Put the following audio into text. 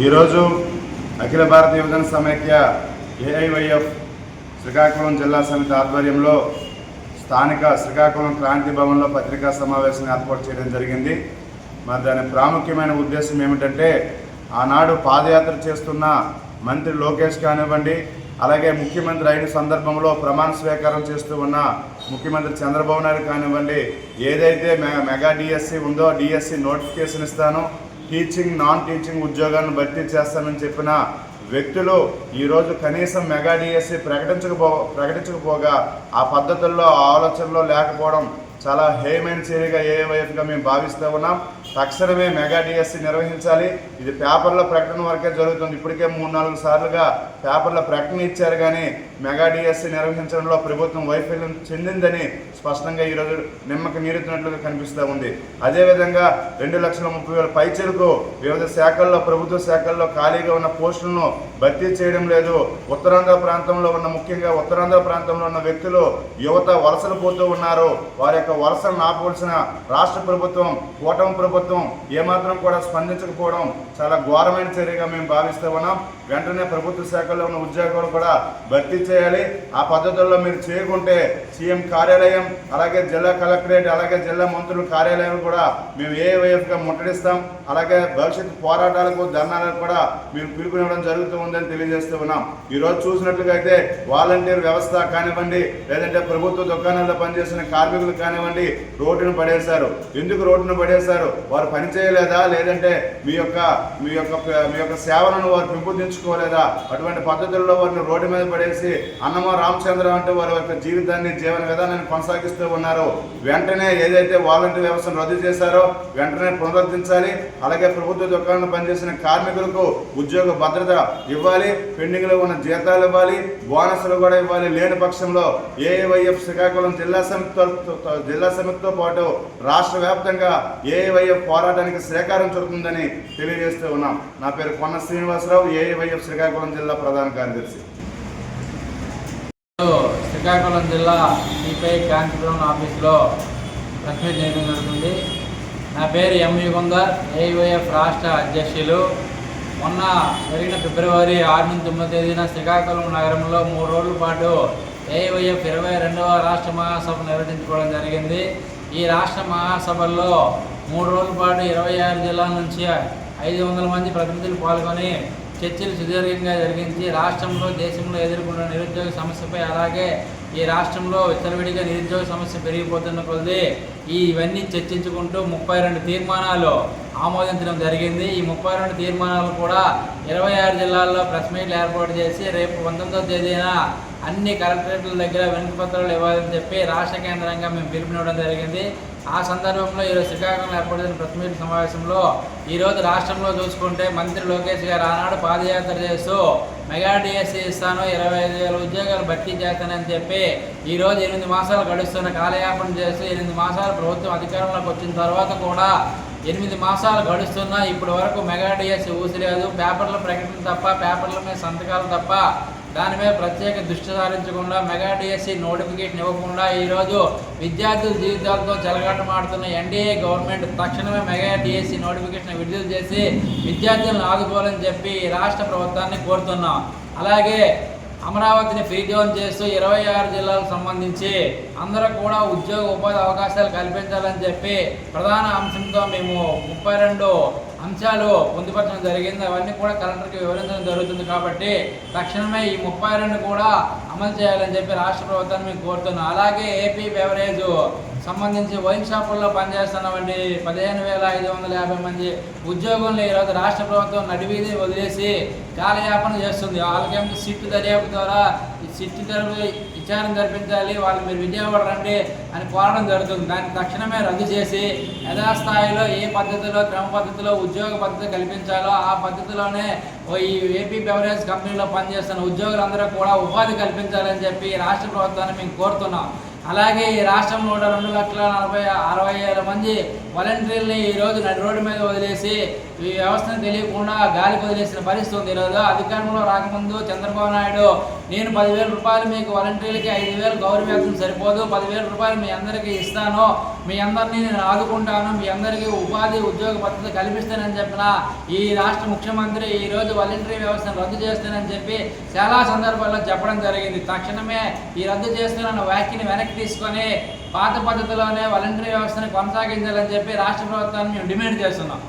ఈరోజు అఖిల భారత యువజన సమైక్య ఏఐవైఎఫ్ శ్రీకాకుళం జిల్లా సమితి ఆధ్వర్యంలో స్థానిక శ్రీకాకుళం క్రాంతి భవన్లో పత్రికా సమావేశం ఏర్పాటు చేయడం జరిగింది. మరి దాని ప్రాముఖ్యమైన ఉద్దేశం ఏమిటంటే ఆనాడు పాదయాత్ర చేస్తున్న మంత్రి లోకేష్ కానివ్వండి అలాగే ముఖ్యమంత్రి అయిన సందర్భంలో ప్రమాణ స్వీకారం చేస్తూ ఉన్న ముఖ్యమంత్రి చంద్రబాబు నాయుడు కానివ్వండి ఏదైతే మెగా డిఎస్సి ఉందో డిఎస్సి నోటిఫికేషన్ ఇస్తాను టీచింగ్ నాన్ టీచింగ్ ఉద్యోగాలను భర్తీ చేస్తానని చెప్పిన వ్యక్తులు ఈరోజు కనీసం మెగా డిఎస్సి ప్రకటించకపో ప్రకటించకపోగా ఆ పద్ధతుల్లో ఆ ఆలోచనలో లేకపోవడం చాలా హేమైన చర్యగా ఏఎంఐఎఫ్గా మేము భావిస్తూ ఉన్నాం. తక్షణమే మెగా డిఎస్సి నిర్వహించాలి. ఇది పేపర్ల ప్రకటన వరకే జరుగుతుంది. ఇప్పటికే మూడు నాలుగు సార్లుగా పేపర్ల ప్రకటన ఇచ్చారు కానీ మెగా డిఎస్సి నిర్వహించడంలో ప్రభుత్వం వైఫల్యం చెందిందని స్పష్టంగా ఈరోజు నిమ్మకి నీరుతున్నట్లుగా కనిపిస్తూ ఉంది. అదేవిధంగా రెండు లక్షల ముప్పై వేల పైచలకు వివిధ శాఖల్లో ప్రభుత్వ శాఖల్లో ఖాళీగా ఉన్న పోస్టులను భర్తీ చేయడం లేదు. ఉత్తరాంధ్ర ప్రాంతంలో ఉన్న ముఖ్యంగా ఉత్తరాంధ్ర ప్రాంతంలో ఉన్న వ్యక్తులు యువత వలసలు పోతూ ఉన్నారు. వారి యొక్క వలసలను నాపవలసిన రాష్ట్ర ప్రభుత్వం కూటమి ప్రభుత్వం ఏమాత్రం కూడా స్పందించకపోవడం చాలా ఘోరమైన చర్యగా మేము భావిస్తూ ఉన్నాం. వెంటనే ప్రభుత్వ శాఖల్లో ఉన్న ఉద్యోగాలు కూడా భర్తీ చేయాలి. ఆ పద్ధతుల్లో మీరు చేయకుంటే సీఎం కార్యాలయం అలాగే జిల్లా కలెక్టరేట్ అలాగే జిల్లా మంత్రుల కార్యాలయం కూడా మేము ఏవైఎఫ్గా ముట్టడిస్తాం. అలాగే భవిష్యత్తు పోరాటాలకు ధర్నాలకు కూడా మీరు పిలుపునివ్వడం జరుగుతూ ఉందని తెలియజేస్తూ ఉన్నాం. ఈరోజు చూసినట్లుగా అయితే వాలంటీర్ వ్యవస్థ కానివ్వండి లేదంటే ప్రభుత్వ దుకాణాల్లో పనిచేసిన కార్మికులు కానివ్వండి రోడ్డును పడేశారు. ఎందుకు రోడ్డును పడేశారు? వారు పని చేయలేదా? లేదంటే మీ యొక్క మీ యొక్క మీ యొక్క సేవలను వారు పెంపొందించుకోలేదా? అటువంటి పద్ధతుల్లో వారిని రోడ్డు మీద పడేసి అన్నమ రామచంద్ర అంటే వారి యొక్క జీవితాన్ని జీవన విధానాన్ని కొనసాగిస్తూ ఉన్నారు. వెంటనే ఏదైతే వాలంటీర్ వ్యవస్థను రద్దు చేశారో వెంటనే పునరుద్ధరించాలి. అలాగే ప్రభుత్వ దుకాణంలో పనిచేసిన కార్మికులకు ఉద్యోగ భద్రత ఇవ్వాలి. పెండింగ్లో ఉన్న జీతాలు ఇవ్వాలి. బోనస్లు కూడా ఇవ్వాలి. లేని పక్షంలో ఏఐవైఎఫ్ శ్రీకాకుళం జిల్లా సమితి జిల్లా సమితితో పాటు రాష్ట్ర వ్యాప్తంగా ఏఐవైఎఫ్ పోరాటానికి శ్రీకారం చుడుతుందని తెలియజేస్తూ ఉన్నాం. నా పేరు కొన్న శ్రీనివాసరావు ఏఐవైఎఫ్ శ్రీకాకుళం జిల్లా ప్రధాన కార్యదర్శి. శ్రీకాకుళం జిల్లా సిపిఐ కాంతిపురం ఆఫీస్లో ప్రెస్ చేయడం జరుగుతుంది. నా పేరు ఎం యుగంధర్ ఏఐవైఎఫ్ రాష్ట్ర అధ్యక్షులు. మొన్న జరిగిన ఫిబ్రవరి ఆరు నుంచి తొమ్మిది తేదీన శ్రీకాకుళం నగరంలో మూడు రోజుల పాటు ఏఐవైఎఫ్ ఇరవై రెండవ రాష్ట్ర మహాసభ నిర్వహించుకోవడం జరిగింది. ఈ రాష్ట్ర మహాసభల్లో మూడు రోజుల పాటు ఇరవై ఆరు జిల్లాల నుంచి ఐదు వందల మంది ప్రతినిధులు పాల్గొని చర్చలు సుదీర్ఘంగా జరిగించి రాష్ట్రంలో దేశంలో ఎదుర్కొన్న నిరుద్యోగ సమస్యపై అలాగే ఈ రాష్ట్రంలో విచ్చలవిడిగా నిరుద్యోగ సమస్య పెరిగిపోతున్న కొద్దీ ఈ ఇవన్నీ చర్చించుకుంటూ ముప్పై రెండు తీర్మానాలు ఆమోదించడం జరిగింది. ఈ ముప్పై రెండు తీర్మానాలు కూడా ఇరవై ఆరు జిల్లాల్లో ప్రెస్ మీట్లు ఏర్పాటు చేసి రేపు పంతొమ్మిదవ తేదీన అన్ని కలెక్టరేట్ల దగ్గర వెనుక పత్రాలు ఇవ్వాలని చెప్పి రాష్ట్ర కేంద్రంగా మేము పిలుపునివ్వడం జరిగింది. ఆ సందర్భంలో ఈరోజు శ్రీకాకుళం ఏర్పడిన ప్రెస్ మీట్ సమావేశంలో ఈరోజు రాష్ట్రంలో చూసుకుంటే మంత్రి లోకేష్ గారు ఆనాడు పాదయాత్ర చేస్తూ మెగా డిఎస్సీ ఇస్తాను ఇరవై ఐదు వేల ఉద్యోగాలు భర్తీ చేస్తానని చెప్పి ఈరోజు ఎనిమిది మాసాలు గడుస్తున్న కాలయాపన చేస్తూ ఎనిమిది మాసాలు ప్రభుత్వం అధికారంలోకి వచ్చిన తర్వాత కూడా ఎనిమిది మాసాలు గడుస్తున్నా ఇప్పటి వరకు మెగా డిఎస్సీ ఊసిలేదు పేపర్ల ప్రకటన తప్ప పేపర్ల మీద సంతకాలు తప్ప దాని మీద ప్రత్యేక దృష్టి సారించకుండా మెగా డిఎస్సి నోటిఫికేషన్ ఇవ్వకుండా ఈరోజు విద్యార్థుల జీవితాలతో చెలగాటమాడుతున్న ఎన్డీఏ గవర్నమెంట్ తక్షణమే మెగా డిఎస్సి నోటిఫికేషన్ విడుదల చేసి విద్యార్థులను ఆదుకోవాలని చెప్పి రాష్ట్ర ప్రభుత్వాన్ని కోరుతున్నాం. అలాగే అమరావతిని ఫ్రీజోన్ చేస్తూ ఇరవై ఆరు జిల్లాలకు సంబంధించి అందరూ కూడా ఉద్యోగ ఉపాధి అవకాశాలు కల్పించాలని చెప్పి ప్రధాన అంశంతో మేము ముప్పై రెండు అంశాలు పొందుపరచడం జరిగింది. అవన్నీ కూడా కలెక్టర్కి వివరించడం జరుగుతుంది కాబట్టి తక్షణమే ఈ ముప్పై రెండు కూడా అమలు చేయాలని చెప్పి రాష్ట్ర ప్రభుత్వాన్ని మేము కోరుతున్నాం. అలాగే ఏపీ బెవరేజ్ సంబంధించి వైన్ షాపుల్లో పనిచేస్తున్నటువంటి పదిహేను వేల ఐదు వందల యాభై మంది ఉద్యోగులను ఈరోజు రాష్ట్ర ప్రభుత్వం నడివీధి వదిలేసి కాలయాపన చేస్తుంది. వాళ్ళకేమో సిట్ దర్యాప్తు ద్వారా ఈ సిట్టు తరపు విచారణ జరిపించాలి వాళ్ళు మీరు విజయవాడ రండి అని కోరడం జరుగుతుంది. దాన్ని తక్షణమే రద్దు చేసి యథాస్థాయిలో ఏ పద్ధతిలో క్రమ పద్ధతిలో ఉద్యోగ పద్ధతి కల్పించాలో ఆ పద్ధతిలోనే ఓ ఈ ఏపీ బెవరేజ్ కంపెనీలో పనిచేస్తున్న ఉద్యోగులందరూ కూడా ఉపాధి కల్పించాలని చెప్పి రాష్ట్ర ప్రభుత్వాన్ని మేము కోరుతున్నాం. అలాగే ఈ రాష్ట్రంలో రెండు లక్షల నలభై అరవై వేల మంది వాలంటీర్ని ఈరోజు నడి రోడ్డు మీద వదిలేసి ఈ వ్యవస్థను తెలియకుండా గాలికి వదిలేసిన పరిస్థితి ఉంది. ఈరోజు అధికారంలో రాకముందు చంద్రబాబు నాయుడు నేను పదివేల రూపాయలు మీకు వాలంటీర్లకి ఐదు వేలు గౌరవేతం సరిపోదు. పదివేల రూపాయలు మీ అందరికీ ఇస్తాను. మీ అందరినీ నేను ఆదుకుంటాను మీ అందరికీ ఉపాధి ఉద్యోగ భద్రత కల్పిస్తానని చెప్పిన ఈ రాష్ట్ర ముఖ్యమంత్రి ఈరోజు వాలంటరీ వ్యవస్థను రద్దు చేస్తానని చెప్పి చాలా సందర్భాల్లో చెప్పడం జరిగింది. తక్షణమే ఈ రద్దు చేస్తున్న వ్యాఖ్యని వెనక్కి తీసుకొని పాత పద్ధతిలోనే వాలంటరీ వ్యవస్థను కొనసాగించాలని చెప్పి రాష్ట్ర ప్రభుత్వాన్ని మేము డిమాండ్ చేస్తున్నాం.